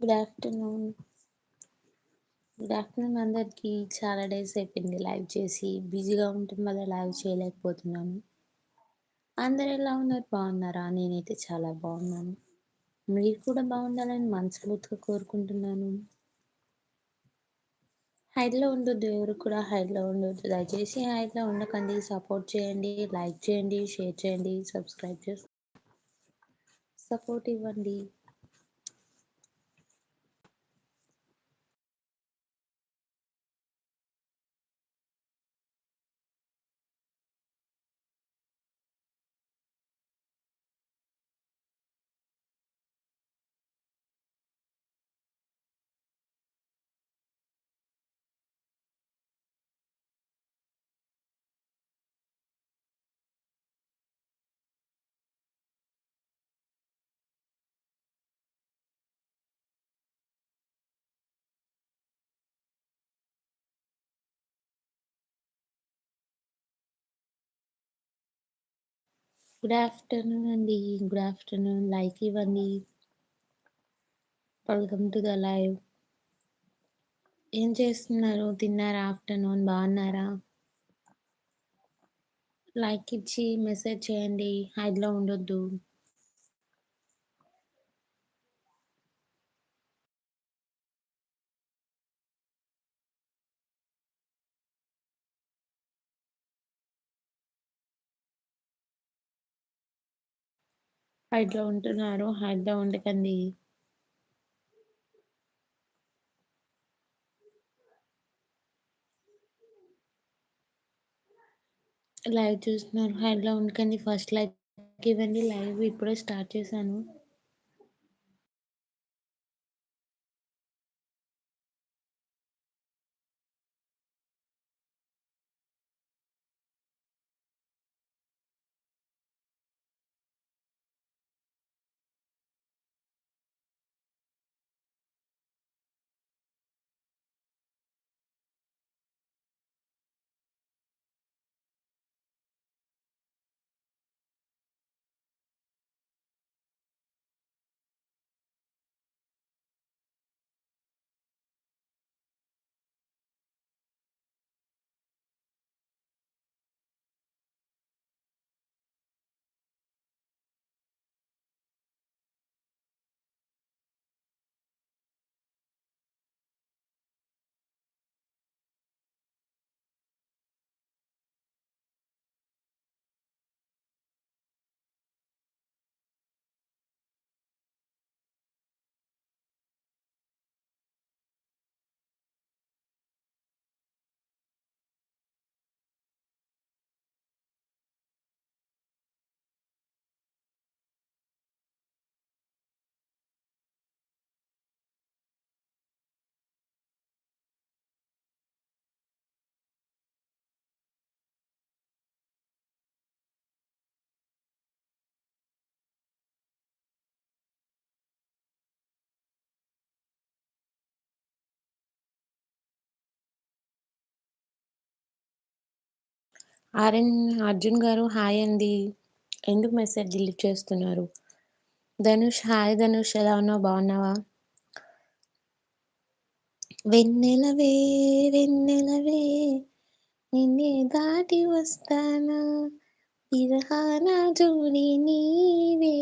Good afternoon good afternoon అందరికి. చాలా days అయిపోయింది లైవ్ చేసి. బిజీగా ఉంటుంది వల్ల లైవ్ చేయలేకపోతున్నాను అందరు ఎలా ఉన్నారు? బాగున్నారా? నేనైతే చాలా బాగున్నాను. మీరు కూడా బాగుండాలని మనస్ఫూర్తిగా కోరుకుంటున్నాను. హైడ్లో ఉండొద్దు ఎవరు కూడా హైడ్లో ఉండొద్దు. దయచేసి హైడ్లో ఉండకండి. సపోర్ట్ చేయండి లైక్ చేయండి షేర్ చేయండి సబ్స్క్రైబ్ చేసి సపోర్ట్ ఇవ్వండి. గుడ్ ఆఫ్టర్నూన్ అండి. Good afternoon. లైక్ ఇవ్వండి. Welcome to the live. ఏం చేస్తున్నారు? తిన్నారా? ఆఫ్టర్నూన్. బాగున్నారా? లైక్ ఇచ్చి మెసేజ్ చేయండి. హైడ్లో ఉండొద్దు. హైడ్లో ఉంటున్నారు. హైడ్లో ఉండకండి. లైవ్ చూస్తున్నారు. హైడ్లో ఉండకండి. ఫస్ట్ లైక్ ఇవ్వండి. లైవ్ ఇప్పుడే స్టార్ట్ చేశాను. ఆర్ఎన్ అర్జున్ గారు హాయ్ అండి. ఎందుకు మెసేజ్ డిలీట్ చేస్తున్నారు? ధనుష్ హాయ్ ధనుష్ ఎలా ఉన్నావు? బాగున్నావా? వెన్నెలవే వెన్నెలవే నిన్నే దాటి వస్తానా? విరహానా జోడి నీవే.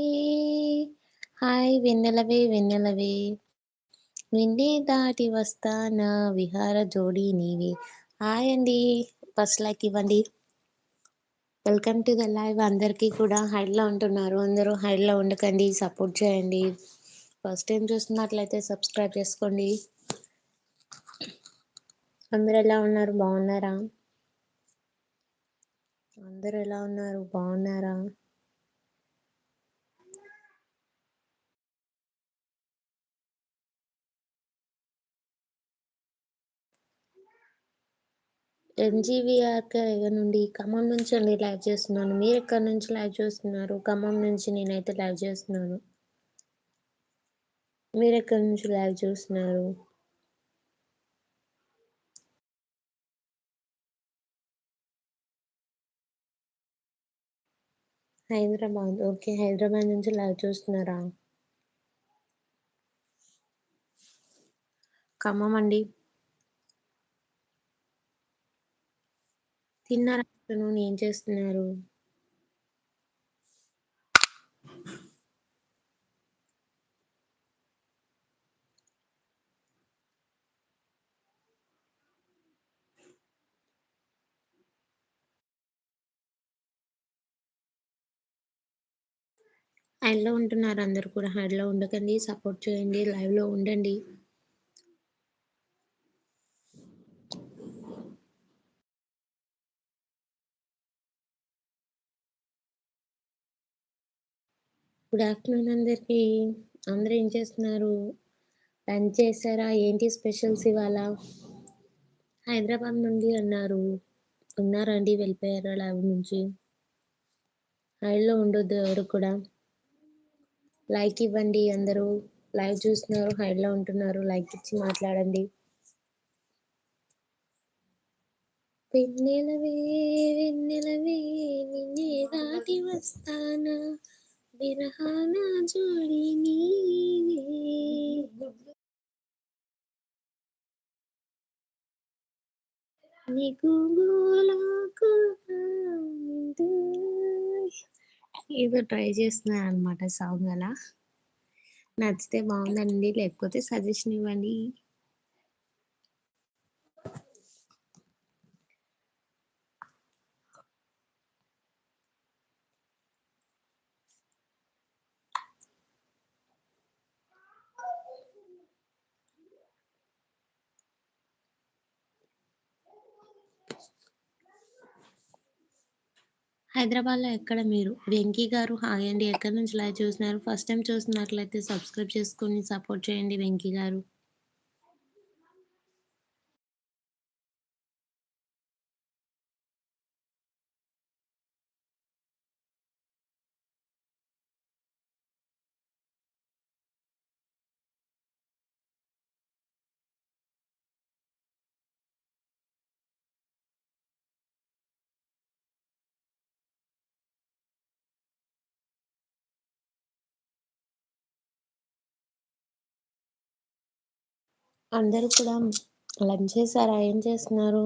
హాయ్ వెన్నెలవే వెన్నెలవే. నిన్నే దాటి వస్తానా? విహార జోడి నీవే. హాయ్ అండి ఫస్ట్ లైక్ ఇవ్వండి. Welcome to the live. అందరికీ కూడా హైడ్లో ఉంటున్నారు. అందరూ హైడ్లో ఉండకండి సపోర్ట్ చేయండి. ఫస్ట్ టైం చూస్తున్నట్లయితే సబ్స్క్రైబ్ చేసుకోండి. అందరు ఎలా ఉన్నారు? బాగున్నారా? అందరు ఎలా ఉన్నారు? బాగున్నారా? ఎంజీవీఆర్కే నుండి ఖమ్మం నుంచి అండి లైవ్ చేస్తున్నాను. మీరు ఎక్కడి నుంచి లైవ్ చేస్తున్నారు? ఖమ్మం నుంచి నేనైతే లైవ్ చేస్తున్నాను. మీరు ఎక్కడి నుంచి లైవ్ చూస్తున్నారు? హైదరాబాద్. ఓకే హైదరాబాద్ నుంచి లైవ్ చూస్తున్నారా? ఖమ్మం అండి. తిన్నారా ఆఫ్టర్నూన్ ఏం చేస్తున్నారు? హైడ్లో ఉంటున్నారు అందరు కూడా. హైడ్లో ఉండకండి సపోర్ట్ చేయండి లైవ్లో ఉండండి. గుడ్ ఆఫ్టర్నూన్ అందరికి. అందరూ ఏం చేస్తున్నారు? లంచ్ చేశారా? ఏంటి స్పెషల్స్ ఇవాళ? హైదరాబాద్ నుండి అన్నారు. ఉన్నారండి వెళ్ళిపోయారా ల్యాబ్ నుంచి? హైలో ఉండొద్దు ఎవరు కూడా. లైక్ ఇవ్వండి అందరూ. లైవ్ చూస్తున్నారు హైడ్లో ఉంటున్నారు. లైక్ ఇచ్చి మాట్లాడండి. వెన్నెలవే వెన్నెలవే నిన్నే దాటి వస్తానా? విరహాన జోడి నీవే. ఏదో ట్రై చేస్తున్నాను అనమాట సాంగ్ అలా. నచ్చితే బాగుందండి లేకపోతే సజెషన్ ఇవ్వండి. హైదరాబాద్లో ఎక్కడ మీరు? వెంకీ గారు హాయ్ అండి. ఎక్కడి నుంచి లైవ్ చూస్తున్నారు? ఫస్ట్ టైం చూస్తున్నట్లయితే సబ్స్క్రైబ్ చేసుకొని సపోర్ట్ చేయండి వెంకీ గారు. అందరూ కూడా లంచ్ చేశారా? ఏం చేస్తున్నారు?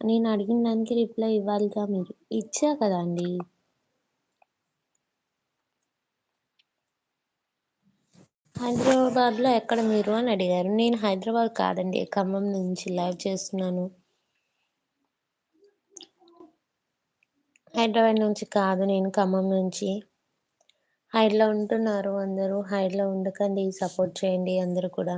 నేను అడిగిన దానికి రిప్లై ఇవ్వాలిగా మీరు. ఇచ్చా కదా అండి. హైదరాబాద్లో ఎక్కడ మీరు అని అడిగారు. నేను హైదరాబాద్ కాదండి ఖమ్మం నుంచి లైవ్ చేస్తున్నాను. హైదరాబాద్ నుంచి కాదు నేను ఖమ్మం నుంచి. హైడ్లో ఉంటున్నారు అందరూ. హైడ్లో ఉండకండి సపోర్ట్ చేయండి అందరూ కూడా.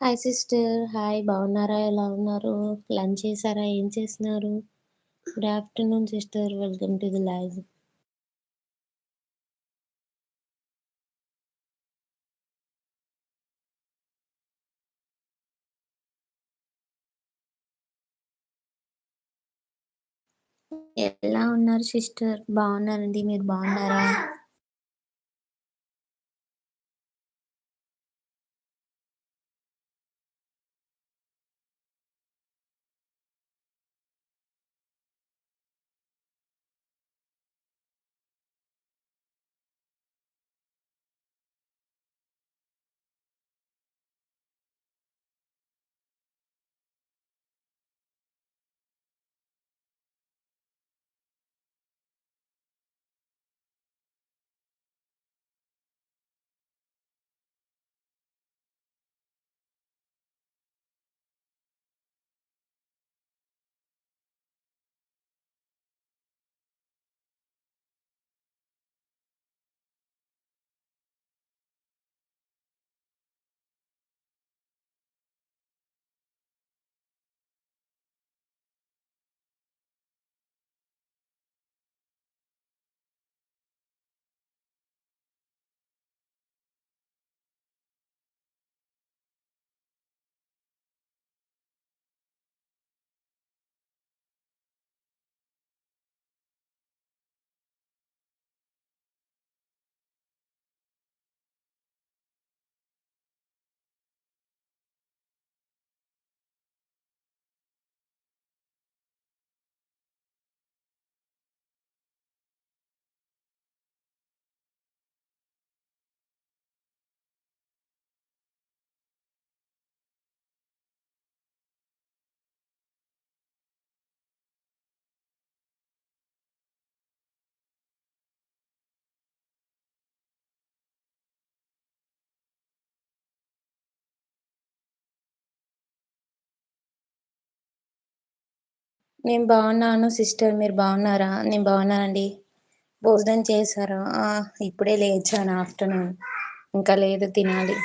Hi sister hi. బాగున్నారా? ఎలా ఉన్నారు? లంచ్ చేశారా? ఏం చేస్తున్నారు? Good afternoon sister. Welcome to the live. ఎలా ఉన్నారు సిస్టర్? బాగున్నారండి. మీరు బాగున్నారా? నేను బాగున్నాను సిస్టర్ మీరు బాగున్నారా? నేను బాగున్నానండి. భోజనం చేశారా? ఆ ఇప్పుడే లేచాను ఆఫ్టర్నూన్. ఇంకా లేదు తినాలి.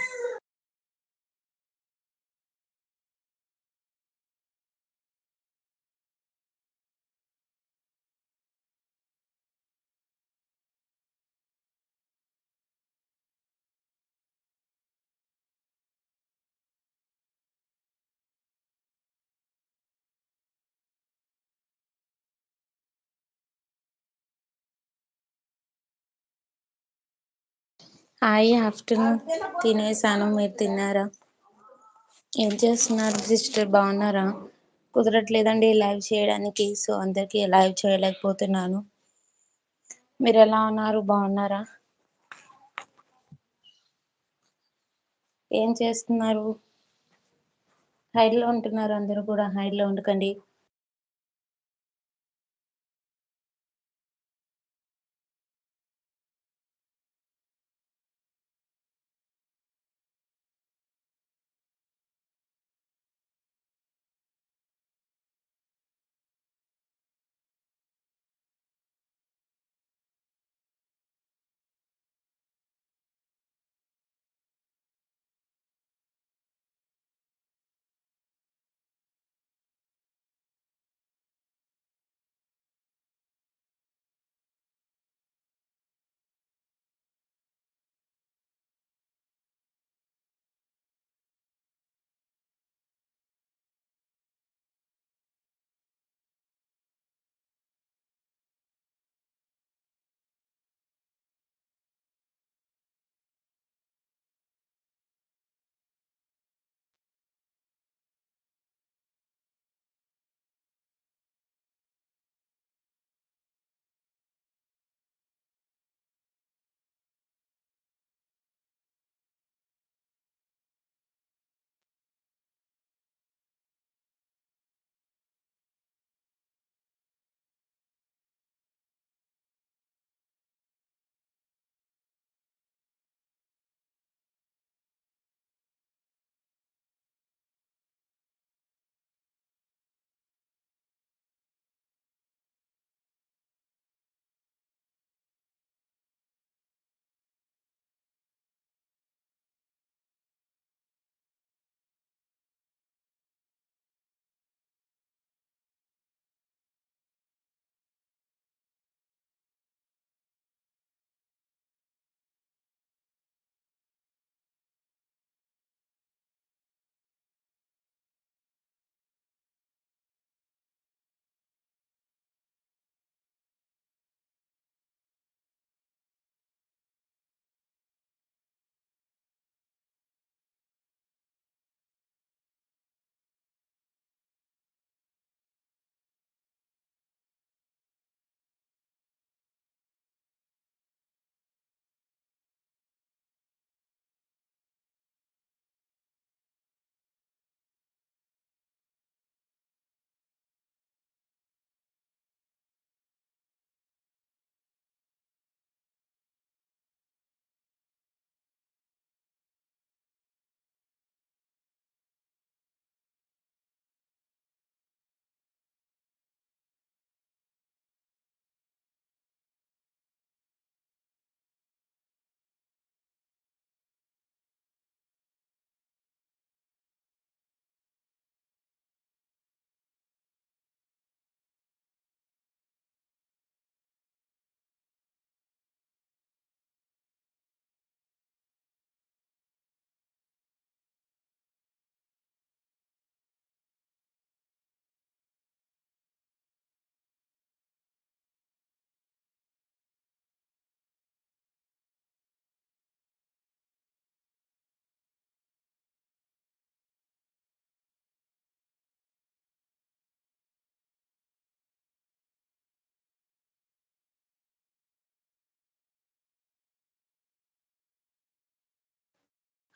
Hi afternoon. తినేసాను మీరు తిన్నారా? ఏం చేస్తున్నారు? సిస్టర్ బాగున్నారా? కుదరట్లేదండి లైవ్ చేయడానికి సో అందరికి లైవ్ చేయలేకపోతున్నాను. మీరు ఎలా ఉన్నారు? బాగున్నారా? ఏం చేస్తున్నారు? హైడ్లో ఉంటున్నారు అందరూ కూడా. హైడ్లో ఉండకండి.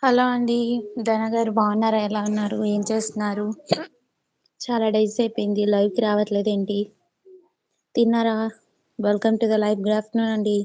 హలో అండి. ధన గారు బాగున్నారా? ఎలా ఉన్నారు? ఏం చేస్తున్నారు? చాలా డేస్ అయిపోయింది. లైవ్కి రావట్లేదు ఏంటి తిన్నారా? Welcome to the live good afternoon అండి.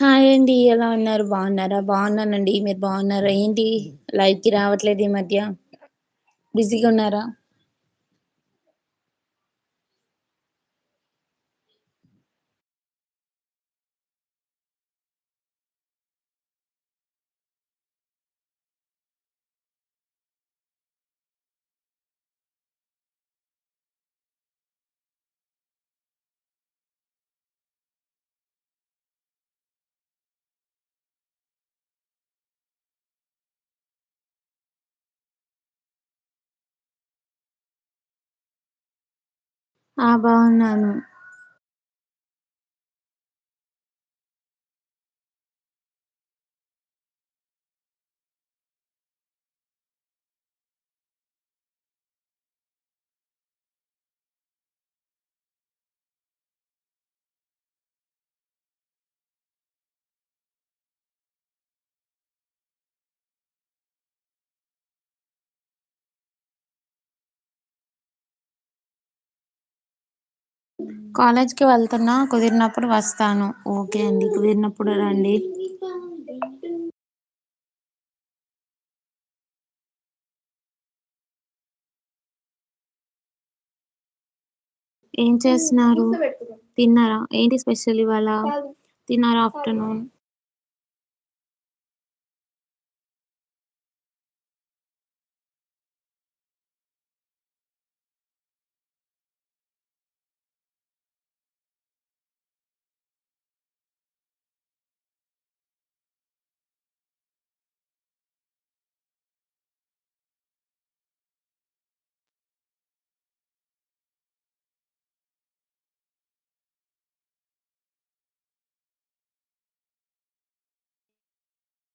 హాయ్ అండి ఎలా ఉన్నారు? బాగున్నారా? బాగున్నానండి మీరు బాగున్నారా? ఏంటి? లైవ్కి రావట్లేదు ఈ మధ్య. బిజీగా ఉన్నారా? బాగున్నాను. కాలేజ్కి వెళ్తున్నా కుదిరినప్పుడు వస్తాను. ఓకే అండి. కుదిరినప్పుడు రండి. ఏం చేస్తున్నారు? తిన్నారా? ఏంటి స్పెషల్ ఇవాళ? తిన్నారా ఆఫ్టర్నూన్?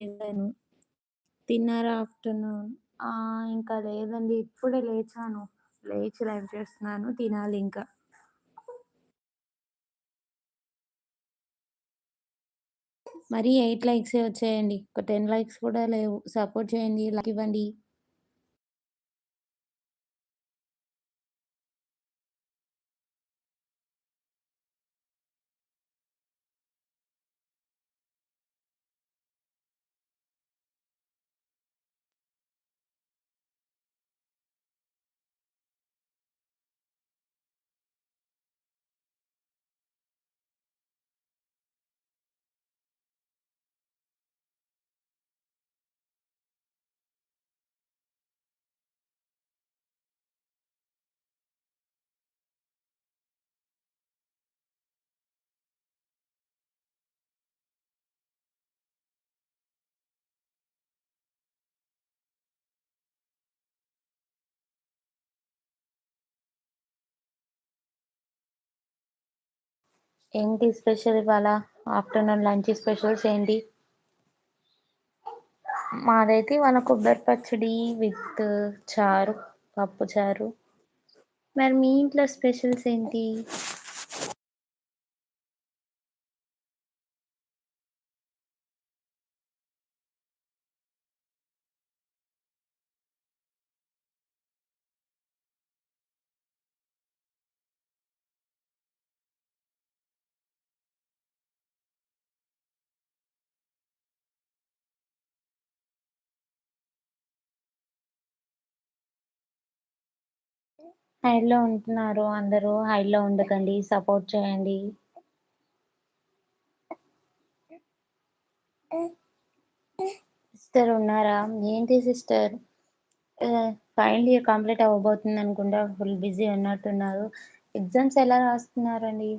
తిన్నాను తిన్నారా ఆఫ్టర్నూన్. ఆ ఇంకా లేదండి ఇప్పుడే లేచాను. లేచి లైవ్ చేస్తున్నాను తినాలి ఇంకా. మరి ఎయిట్ లైక్స్ వచ్చాయండి. ఒక టెన్ లైక్స్ కూడా లేవు. సపోర్ట్ చేయండి లైక్ ఇవ్వండి. ఏంటి స్పెషల్ ఇవాళ ఆఫ్టర్నూన్ లంచ్ స్పెషల్స్ ఏంటి? మాదైతే ఇవాళ కొబ్బరి పచ్చడి విత్ చారు పప్పు చారు. మరి మీ ఇంట్లో స్పెషల్స్ ఏంటి? హైలో ఉంటున్నారు అందరూ. హైలో ఉండకండి సపోర్ట్ చేయండి. సిస్టర్ ఉన్నారా? ఏంటి సిస్టర్? ఫైనల్ ఇయర్ కంప్లీట్ అవ్వబోతుంది అనుకుంటా ఫుల్ బిజీ ఉన్నట్టున్నారు. ఎగ్జామ్స్ ఎలా రాస్తున్నారండి?